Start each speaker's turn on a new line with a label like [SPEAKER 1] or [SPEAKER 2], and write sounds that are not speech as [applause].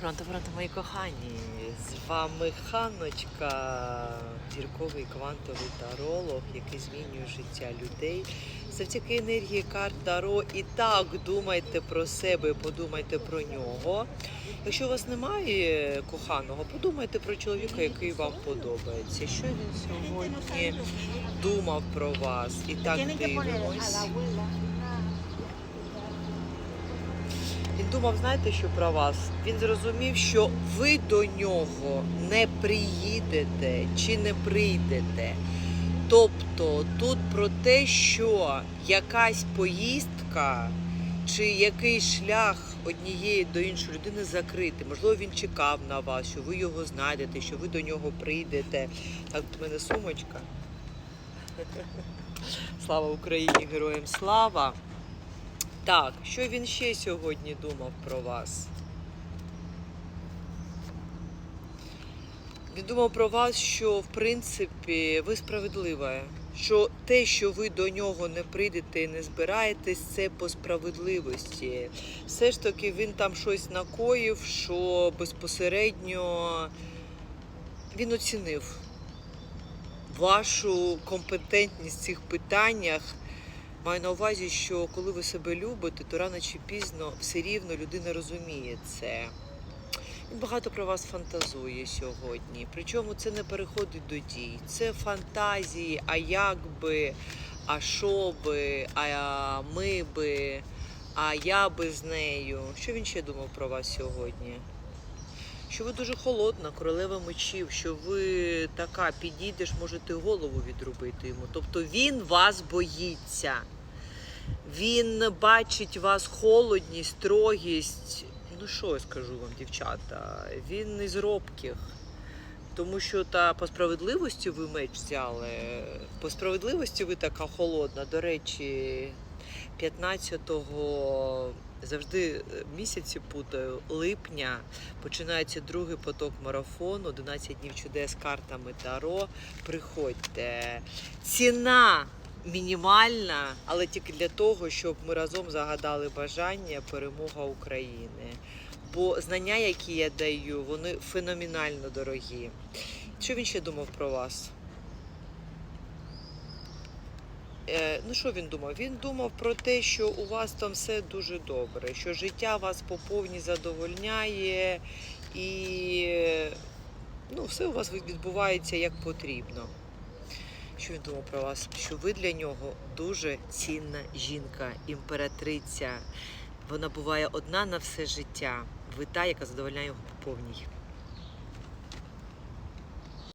[SPEAKER 1] Пронто, пронто, мої кохані. З вами Ханночка, зірковий квантовий таролог, який змінює життя людей. Завдяки енергії карт Таро. І так думайте про себе, подумайте про нього. Якщо у вас немає коханого, подумайте про чоловіка, який вам подобається. Що він сьогодні думав про вас? І так дивимось. Він думав, знаєте, що про вас? Він зрозумів, що ви до нього не приїдете чи не прийдете. Тобто тут про те, що якась поїздка чи якийсь шлях однієї до іншої людини закритий. Можливо, він чекав на вас, що ви його знайдете, що ви до нього прийдете. Так, в мене сумочка. [laughs] Слава Україні, героям слава! Так, що він ще сьогодні думав про вас? Він думав про вас, що в принципі ви справедлива. Що те, що ви до нього не прийдете і не збираєтесь, це по справедливості. Все ж таки він там щось накоїв, що безпосередньо він оцінив вашу компетентність в цих питаннях. Маю на увазі, що коли ви себе любите, то рано чи пізно все рівно людина розуміє це. Він багато про вас фантазує сьогодні. Причому це не переходить до дій. Це фантазії, а як би, а що би, а ми би, а я би з нею. Що він ще думав про вас сьогодні? Що ви дуже холодна, королева мечів, що ви така підійдеш, можете голову відрубити йому. Тобто він вас боїться. Він бачить вас холодність, строгість. Ну що я скажу вам, дівчата? Він із робких. Тому що та по справедливості ви меч взяли. По справедливості ви така холодна. До речі, 15-го завжди е, місяці путаю, липня починається другий поток марафону, 11 днів чудес картами Таро. Приходьте. Ціна мінімальна, але тільки для того, щоб ми разом загадали бажання перемога України. Бо знання, які я даю, вони феноменально дорогі. Що він ще думав про вас? Ну що він думав? Він думав про те, що у вас там все дуже добре, що життя вас по повній задовольняє і ну, все у вас відбувається як потрібно. Що він думав про вас? Що ви для нього дуже цінна жінка, імператриця. Вона буває одна на все життя. Ви та, яка задовольняє його по повній.